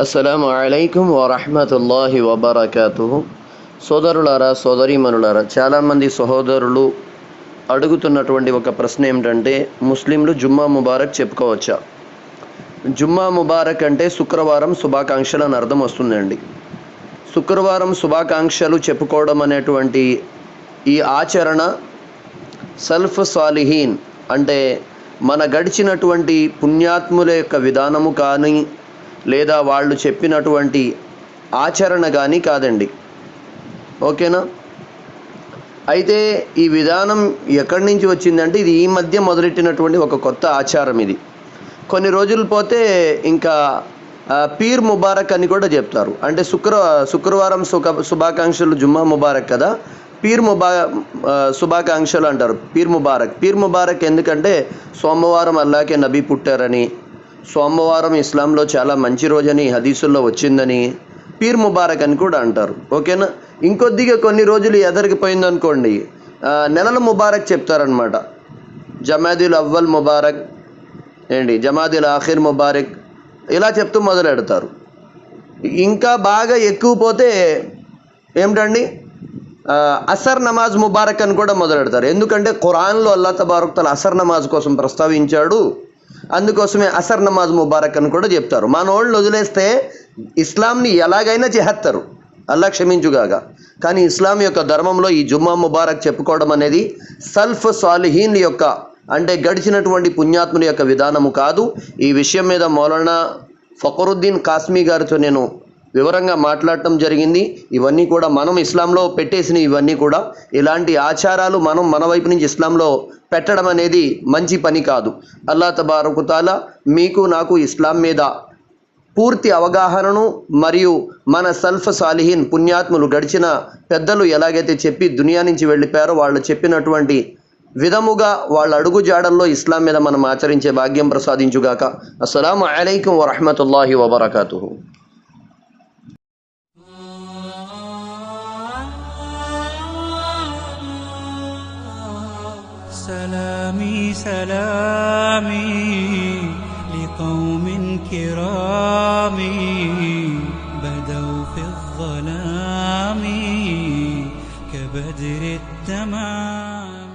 అస్సలము అలైకుం వరహమతుల్లాహి వబర్కాతు సోదరులారా సోదరీమనులారా చాలామంది సహోదరులు అడుగుతున్నటువంటి ఒక ప్రశ్న ఏమిటంటే ముస్లింలు జుమ్మా ముబారక్ చెప్పుకోవచ్చా? జుమ్మా ముబారక్ అంటే శుక్రవారం శుభాకాంక్షలు అని అర్థం వస్తుందండి. శుక్రవారం శుభాకాంక్షలు చెప్పుకోవడం అనేటువంటి ఈ ఆచరణ సల్ఫ్ సాలిహీన్ అంటే మన గడిచినటువంటి పుణ్యాత్ముల యొక్క విధానము కానీ లేదా వాళ్ళు చెప్పినటువంటి ఆచరణ కానీ కాదండి. ఓకేనా? అయితే ఈ విధానం ఎక్కడి నుంచి వచ్చిందంటే ఇది ఈ మధ్య మొదలెట్టినటువంటి ఒక కొత్త ఆచారం ఇది. కొన్ని రోజులు పోతే ఇంకా పీర్ ముబారక్ అని కూడా చెప్తారు. అంటే శుక్ర శుక్రవారం సుఖ శుభాకాంక్షలు జుమ్మా ముబారక్ కదా? పీర్ ముబా శుభాకాంక్షలు అంటారు. పీర్ ముబారక్. పీర్ ముబారక్ ఎందుకంటే సోమవారం అల్లాకే నబీ పుట్టారని సోమవారం ఇస్లాంలో చాలా మంచి రోజని హదీసుల్లో వచ్చిందని పీర్ ముబారక్ అని కూడా అంటారు. ఓకేనా? ఇంకొద్దిగా కొన్ని రోజులు ఎదరికిపోయిందనుకోండి నెలల ముబారక్ చెప్తారనమాట జమాదిల్ అవ్వల్ ముబారక్ ఏంటి? జమాదిల్ ఆఖిర్ ముబారక్ ఇలా చెప్తూ మొదలెడతారు. ఇంకా బాగా ఎక్కువ పోతే ఏమిటండి? అసర్ నమాజ్ ముబారక్ అని కూడా మొదలెడతారు. ఎందుకంటే ఖురాన్లో అల్లా తబారక్ తల అసర్ నమాజ్ కోసం ప్రస్తావించాడు. అందుకోసమే అసర్ నమాజ్ ముబారక్ అని కూడా చెప్తారు. మన వాళ్ళు వదిలేస్తే ఇస్లాంని ఎలాగైనా చేస్తారు అల్లా క్షమించుగాక. కానీ ఇస్లాం యొక్క ధర్మంలో ఈ జుమ్మా ముబారక్ చెప్పుకోవడం అనేది సల్ఫ్ సాలిహీన్ యొక్క అంటే గడిచినటువంటి పుణ్యాత్ముల యొక్క విధానము కాదు. ఈ విషయం మీద మౌలానా ఫకరుద్దీన్ కాస్మీ గారితో నేను వివరంగా మాట్లాడటం జరిగింది. ఇవన్నీ కూడా మనం ఇస్లాంలో పెట్టేసిన ఇవన్నీ కూడా ఇలాంటి ఆచారాలు మనం మన వైపు నుంచి ఇస్లాంలో పెట్టడం అనేది మంచి పని కాదు. అల్లా తబారకుతాల మీకు నాకు ఇస్లాం మీద పూర్తి అవగాహనను మరియు మన సల్ఫ్ సాలిహీన్ పుణ్యాత్ములు గడిచిన పెద్దలు ఎలాగైతే చెప్పి దునియా నుంచి వెళ్ళిపోయారో వాళ్ళు చెప్పినటువంటి విధముగా వాళ్ళ అడుగు జాడల్లో ఇస్లాం మీద మనం ఆచరించే భాగ్యం ప్రసాదించుగాక. అస్సలం అలైకం వరహమతుల్లాహి వబర్కూ سلامي سلامي لقوم كرام بدوا في الظلام كبدر التمام.